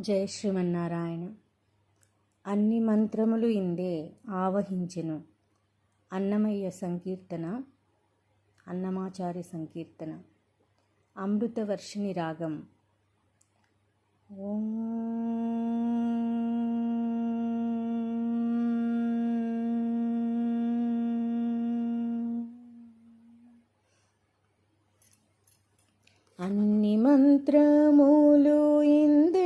జయ శ్రీమన్నారాయణ. అన్ని మంత్రములు ఇందే ఆవహించెను. అన్నమయ్య సంకీర్తన అన్నమాచార్య సంకీర్తన. అమృతవర్షిణి రాగం. ఓం అన్ని మంత్రములు ఇందే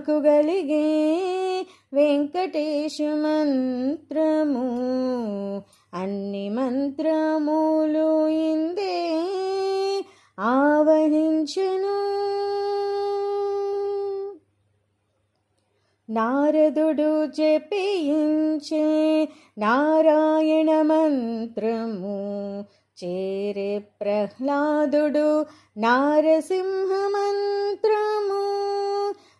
నాకు గలిగే మంత్రము. అన్ని మంత్రములు ఇందే ఆవహించెను. నారదుడు జపించే నారాయణ మంత్రము. చేరే ప్రహ్లాదుడు నారసింహ మంత్రము.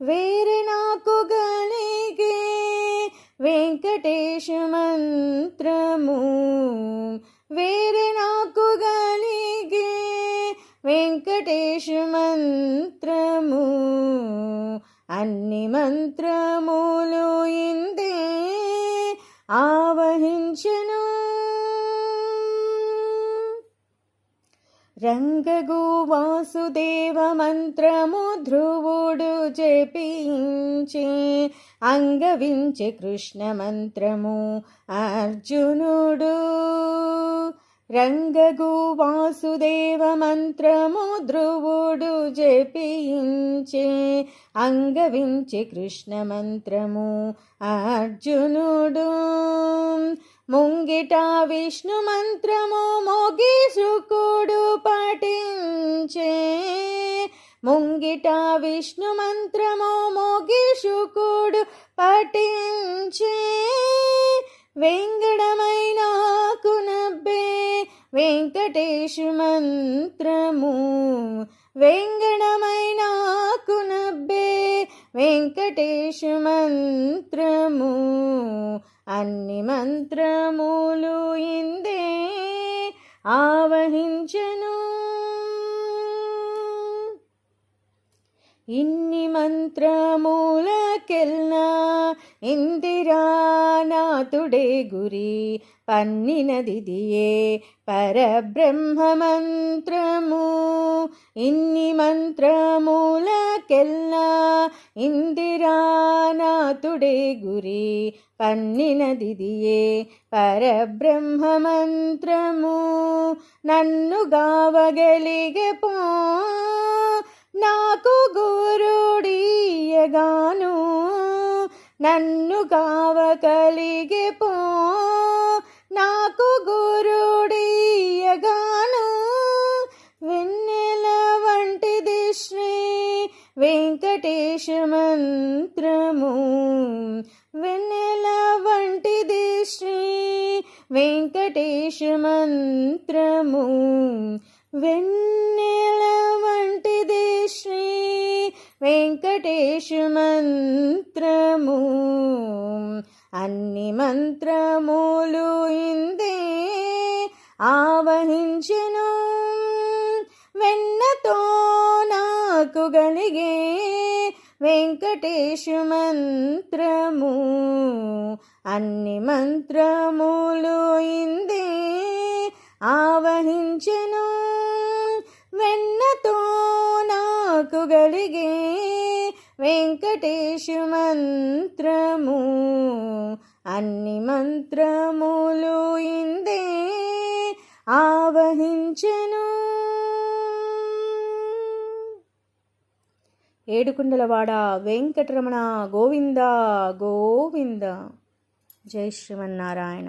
వేరే నాకు గలిగే వెంకటేశ మంత్రము. వేరే నాకు గలిగే వెంకటేశ మంత్రము. అన్ని మంత్రములు ఇందే ఆవహించను. రంగగు వాసుదేవ మంత్రము ధ్రువుడు జపించి అంగవించి కృష్ణ మంత్రము అర్జునుడు. రంగగు వాసుదేవ మంత్రము ధ్రువుడు జపించే అంగవించి కృష్ణ మంత్రము అర్జునుడు. ముంగిట విష్ణు మంత్రము మోగి శుకుడు పఠించే. ముంగిట విష్ణు మంత్రము మోగి శుకుడు పఠించే. వెంగడమైన కునబ్బే వెంకటేశు మంత్రము. వెంగడమైన కునబ్బే వెంకటేశు మంత్రము. అన్ని మంత్రములు ఇందే ఆవహించను. ఇన్ని మంత్రమూలకెల్నా ఇందిరానాథుడే గురి పన్నినదిదియే పరబ్రహ్మ మంత్రము ఇన్ని మంత్రమూలకెల్నా ఇందిరానాథుడే గురి పన్నినదిదియే పరబ్రహ్మమంత్రము. నన్ను గావగలిగపో నాకు గురుడీయగాను. నన్ను గావగలిగపో నాకు గురుడీయగాను. వెన్నెల వంటిది శ్రీ వెంకటేశ మంత్రము. వెన్నె వెంకటేశ మంత్రము. వెన్నెల వంటిది శ్రీ వెంకటేశ మంత్రము. అన్ని మంత్రములు ఇందే ఆవహించెను. వెన్నతో నాకు గలిగే వెంకటేశ మంత్రము. అన్ని మంత్రములు ఇందే ఆవహించెను. వెన్నతో నాకు గలిగే వెంకటేశు మంత్రము. అన్ని మంత్రములు ఇందే ఆవహించెను. ఏడుకుండలవాడ వెంకటరమణ గోవింద గోవింద. జై శ్రీమన్నారాయణ.